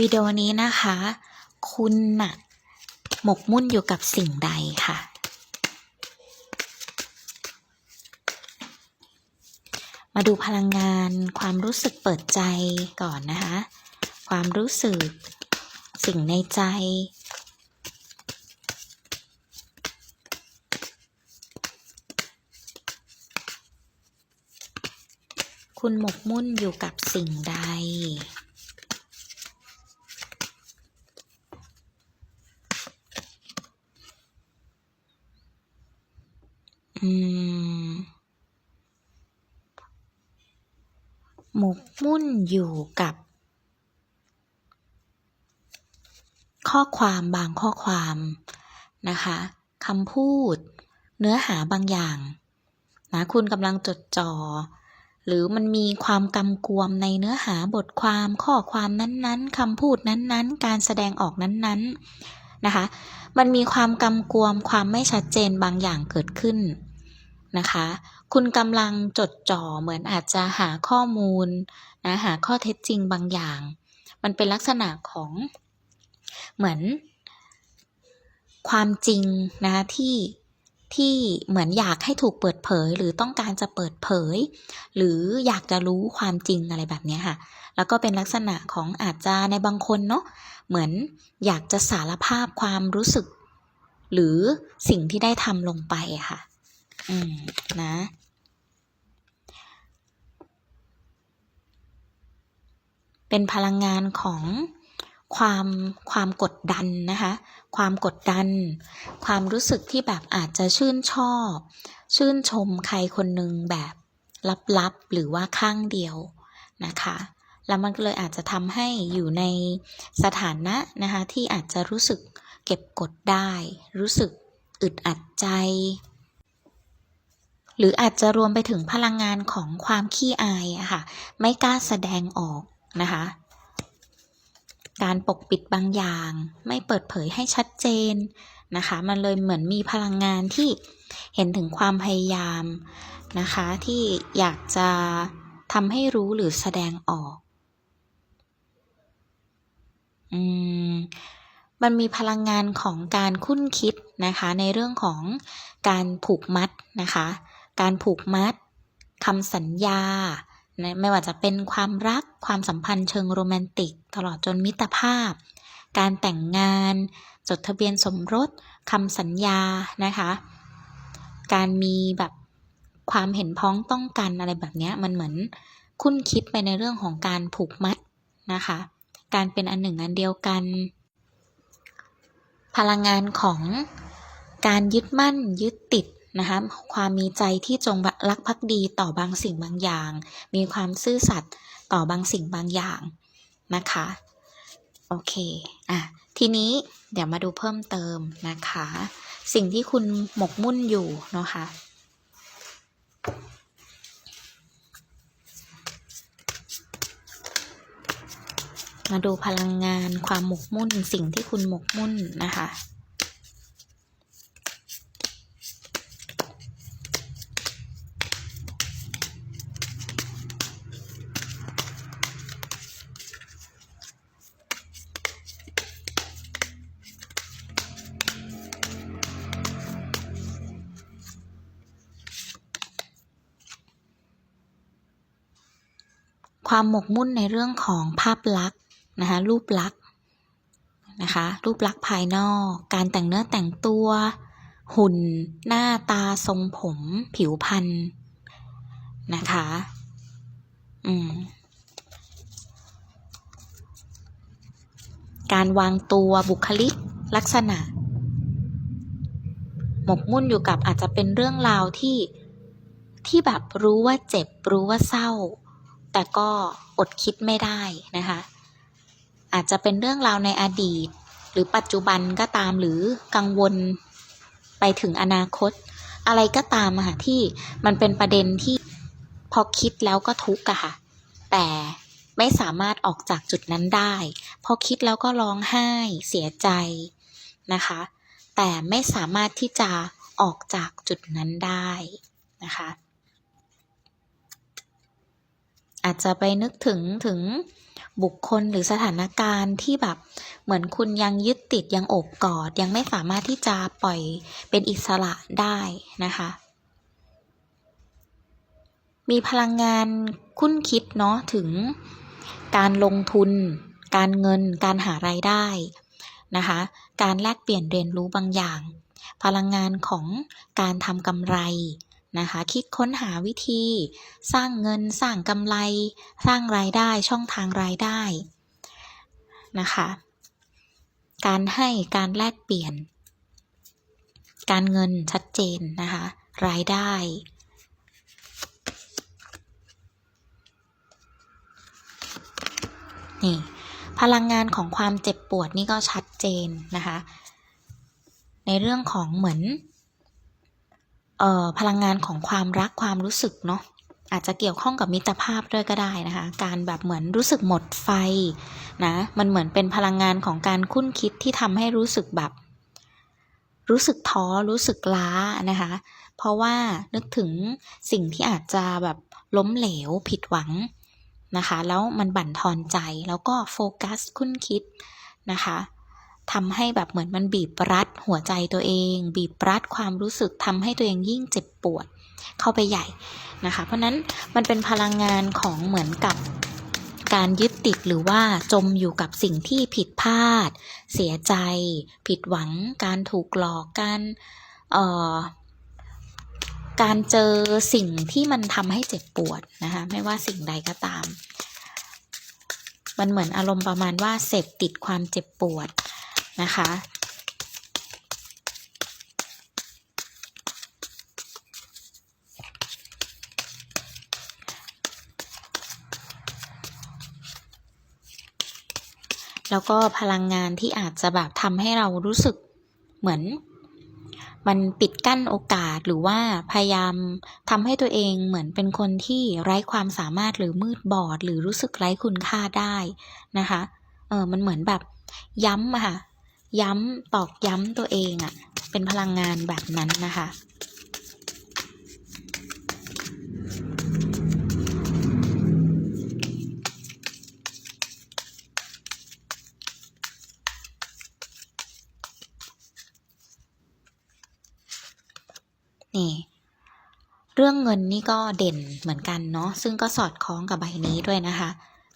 วิดีโอนี้นะคะ คุณน่ะหมกมุ่นอยู่กับสิ่งใดค่ะ มาดูพลังงานความรู้สึกเปิดใจก่อนนะคะ ความรู้สึกสิ่งในใจ คุณหมกมุ่นอยู่กับสิ่งใด หมกมุ่นอยู่กับ ข้อความบางข้อความนะคะคำพูด เนื้อหาบางอย่างนะคุณกำลังจดจ่อหรือมันมีความกำกวมในเนื้อหาบทความข้อความนั้นๆคำพูดนั้นๆ การแสดงออกนั้นๆนะคะ มันมีความกำกวมความไม่ชัดเจนบางอย่างเกิดขึ้น นะคะ คุณกำลังจดจ่อเหมือนอาจจะหาข้อมูลนะหาข้อเท็จจริงบางอย่าง มันเป็นลักษณะของเหมือน ความจริงนะที่ที่เหมือนอยากให้ถูกเปิดเผย หรือต้องการจะเปิดเผย หรืออยากจะรู้ความจริงอะไรแบบนี้ค่ะ แล้วก็เป็นลักษณะของอาจจะในบางคนเนาะเหมือนอยากจะสารภาพความรู้สึก หรือสิ่งที่ได้ทำลงไปค่ะ อืม นะ เป็นพลังงานของความความกดดันนะคะ ความกดดัน ความรู้สึกที่แบบอาจจะชื่นชอบ ชื่นชมใครคนหนึ่งแบบลับๆ หรือว่าข้างเดียวนะคะ แล้วมันก็เลยอาจจะทำให้อยู่ในสถานะนะคะที่อาจจะรู้สึกเก็บกดได้ รู้สึกอึดอัดใจ หรืออาจจะรวมไปถึงพลังงานของความขี้อายอะค่ะ ไม่กล้าแสดงออกนะคะ การปกปิดบางอย่าง ไม่เปิดเผยให้ชัดเจนนะคะ มันเลยเหมือนมีพลังงานที่เห็นถึงความพยายามนะคะ ที่อยากจะทำให้รู้หรือแสดงออกอืมมันมีพลังงานของการคุ้นคิดนะคะ ในเรื่องของการผูกมัดนะคะ การผูกมัดคำสัญญา ไม่ว่าจะเป็นความรักความสัมพันธ์เชิงโรแมนติก ตลอดจนมิตรภาพ การแต่งงาน จดทะเบียนสมรสคำสัญญานะคะ การมีแบบความเห็นพ้องต้องกันอะไรแบบนี้มันเหมือนคุ้นคิดไปในเรื่องของการผูกมัดนะคะ การเป็นอันหนึ่งอันเดียวกัน พลังงานของการยึดมั่นยึดติด นะคะความมีใจที่จงรักภักดีต่อบางสิ่งบางอย่าง มีความซื่อสัตย์ต่อบางสิ่งบางอย่างนะคะโอเคอะทีนี้เดี๋ยวมาดูเพิ่มเติมนะคะ สิ่งที่คุณหมกมุ่นอยู่เนาะคะมาดูพลังงานความหมกมุ่นสิ่งที่คุณหมกมุ่นนะคะ ความหมกมุ่นในเรื่องของภาพลักษณ์นะคะรูปลักษณ์นะคะรูปลักษณ์ภายนอก การแต่งเนื้อแต่งตัว หุ่น หน้าตาทรงผม ผิวพรรณนะคะอืมการวางตัวบุคลิกลักษณะ หมกมุ่นอยู่กับอาจจะเป็นเรื่องราวที่ที่แบบรู้ว่าเจ็บรู้ว่าเศร้า แต่ก็อดคิดไม่ได้นะคะ อาจจะเป็นเรื่องราวในอดีต หรือปัจจุบันก็ตามหรือกังวลไปถึงอนาคต อะไรก็ตามอะค่ะที่มันเป็นประเด็นที่พอคิดแล้วก็ทุกข์อะค่ะ แต่ไม่สามารถออกจากจุดนั้นได้ พอคิดแล้วก็ร้องไห้เสียใจนะคะ แต่ไม่สามารถที่จะออกจากจุดนั้นได้นะคะ อาจจะไปนึกถึงถึงบุคคลหรือสถานการณ์ที่แบบเหมือนคุณยังยึดติดยังโอบกอด ยังไม่สามารถที่จะปล่อยเป็นอิสระได้นะคะ มีพลังงานคุ้นคิดเนาะถึงการลงทุน การเงิน การหารายได้นะคะ การแลกเปลี่ยนเรียนรู้บางอย่าง พลังงานของการทำกำไร นะคะ คิดค้นหาวิธี สร้างเงินสร้างกำไร สร้างรายได้ช่องทางรายได้นะคะ การให้การแลกเปลี่ยน การเงินชัดเจนนะคะ รายได้นี่พลังงานของความเจ็บปวดนี่ก็ชัดเจนนะคะ ในเรื่องของเหมือน พลังงานของความรักความรู้สึกเนาะอาจจะเกี่ยวข้องกับมิตรภาพด้วยก็ได้นะคะ การแบบเหมือนรู้สึกหมดไฟนะมันเหมือนเป็นพลังงานของการคุ้นคิดที่ทำให้รู้สึกแบบ รู้สึกท้อรู้สึกล้านะคะ เพราะว่านึกถึงสิ่งที่อาจจะแบบล้มเหลวผิดหวังนะคะ แล้วมันบั่นทอนใจแล้วก็โฟกัสคุ้นคิดนะคะ ทำให้แบบเหมือนมันบีบรัดหัวใจตัวเอง บีบรัดความรู้สึกทำให้ตัวเองยิ่งเจ็บปวดเข้าไปใหญ่นะคะ เพราะนั้นมันเป็นพลังงานของเหมือนกับการยึดติดหรือว่าจมอยู่กับสิ่งที่ผิดพลาด เสียใจ ผิดหวัง การถูกหลอกการเอ่อการเจอสิ่งที่มันทำให้เจ็บปวดนะคะไม่ว่าสิ่งใดก็ตาม มันเหมือนอารมณ์ประมาณว่าเสพติดความเจ็บปวด นะคะ แล้วก็พลังงานที่อาจจะแบบทำให้เรารู้สึกเหมือนมันปิดกั้นโอกาสหรือว่าพยายามทำให้ตัวเองเหมือนเป็นคนที่ไร้ความสามารถหรือมืดบอด หรือรู้สึกไร้คุณค่าได้นะคะ เออมันเหมือนแบบย้ำอะค่ะ ย้ำตอกย้ำตัวเองอะเป็นพลังงานแบบนั้นนะคะ นี่เรื่องเงินนี่ก็เด่นเหมือนกันเนาะซึ่งก็สอดคล้องกับใบนี้ด้วยนะคะ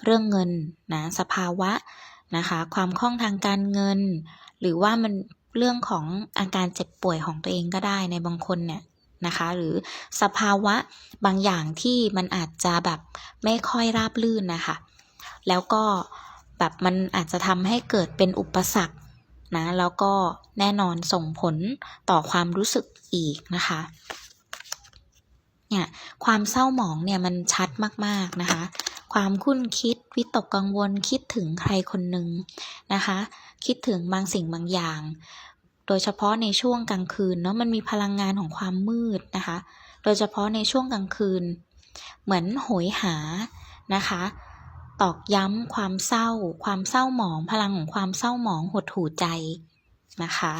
เรื่องเงินนะสภาวะนะคะ ความคล่องทางการเงิน หรือว่ามันเรื่องของอาการเจ็บป่วยของตัวเองก็ได้ในบางคนเนี่ยนะคะ หรือสภาวะบางอย่างที่มันอาจจะแบบไม่ค่อยราบรื่นนะคะ แล้วก็แบบมันอาจจะทำให้เกิดเป็นอุปสรรคนะแล้วก็แน่นอนส่งผลต่อความรู้สึกอีกนะคะเนี่ยความเศร้าหมองเนี่ยมันชัดมากๆนะคะ ความคุ้นคิดวิตกกังวลคิดถึงใครคนหนึ่งนะคะ คิดถึงบางสิ่งบางอย่าง โดยเฉพาะในช่วงกลางคืนเนาะมันมีพลังงานของความมืดนะคะ โดยเฉพาะในช่วงกลางคืน เหมือนโหยหานะคะตอกย้ำความเศร้า ความเศร้าหมอง พลังของความเศร้าหมองหดหู่ใจนะคะ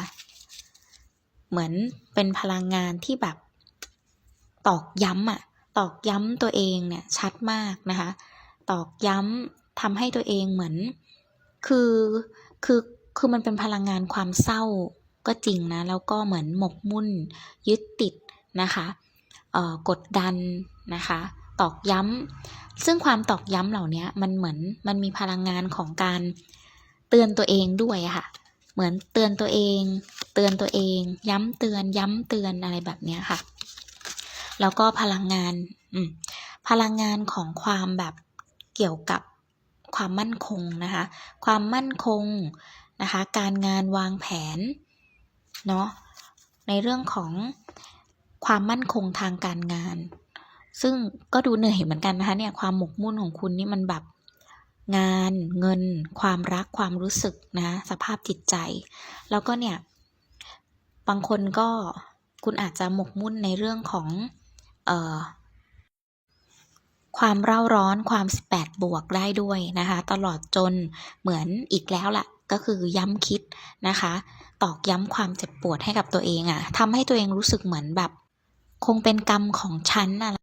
เหมือนเป็นพลังงานที่แบบตอกย้ำอะตอกย้ำตัวเองเนี่ยชัดมากนะคะ ตอกย้ำทำให้ตัวเองเหมือน คือคือคือมันเป็นพลังงานความเศร้าก็จริงนะแล้วก็เหมือนหมกมุ่นยึดติดนะคะเอ่อกดดันนะคะ ตอกย้ำซึ่งความตอกย้ำเหล่านี้มันเหมือนมันมีพลังงานของการเตือนตัวเองด้วยค่ะ เหมือนเตือนตัวเอง เตือนตัวเอง ย้ำเตือน ย้ำเตือนอะไรแบบนี้ค่ะ แล้วก็พลังงานอืพลังงานของความแบบ เกี่ยวกับความมั่นคงนะคะ ความมั่นคงนะคะ การงานวางแผนเนาะ ในเรื่องของความมั่นคงทางการงาน ซึ่งก็ดูเหนื่อยเหมือนกันนะคะเนี่ยความหมกมุ่นของคุณนี่มันแบบงานเงิน ความรักความรู้สึกนะสภาพจิตใจ แล้วก็เนี่ย บางคนก็คุณอาจจะหมกมุ่นในเรื่องของ เอ่อ ความเร่าร้อนความ 18 บวกได้ด้วยนะคะ ตลอดจนเหมือนอีกแล้วล่ะก็คือย้ำคิดนะคะ ตอกย้ำความเจ็บปวดให้กับตัวเองอะ่ะทำให้ตัวเองรู้สึกเหมือนแบบ คงเป็นกรรมของฉันอะไร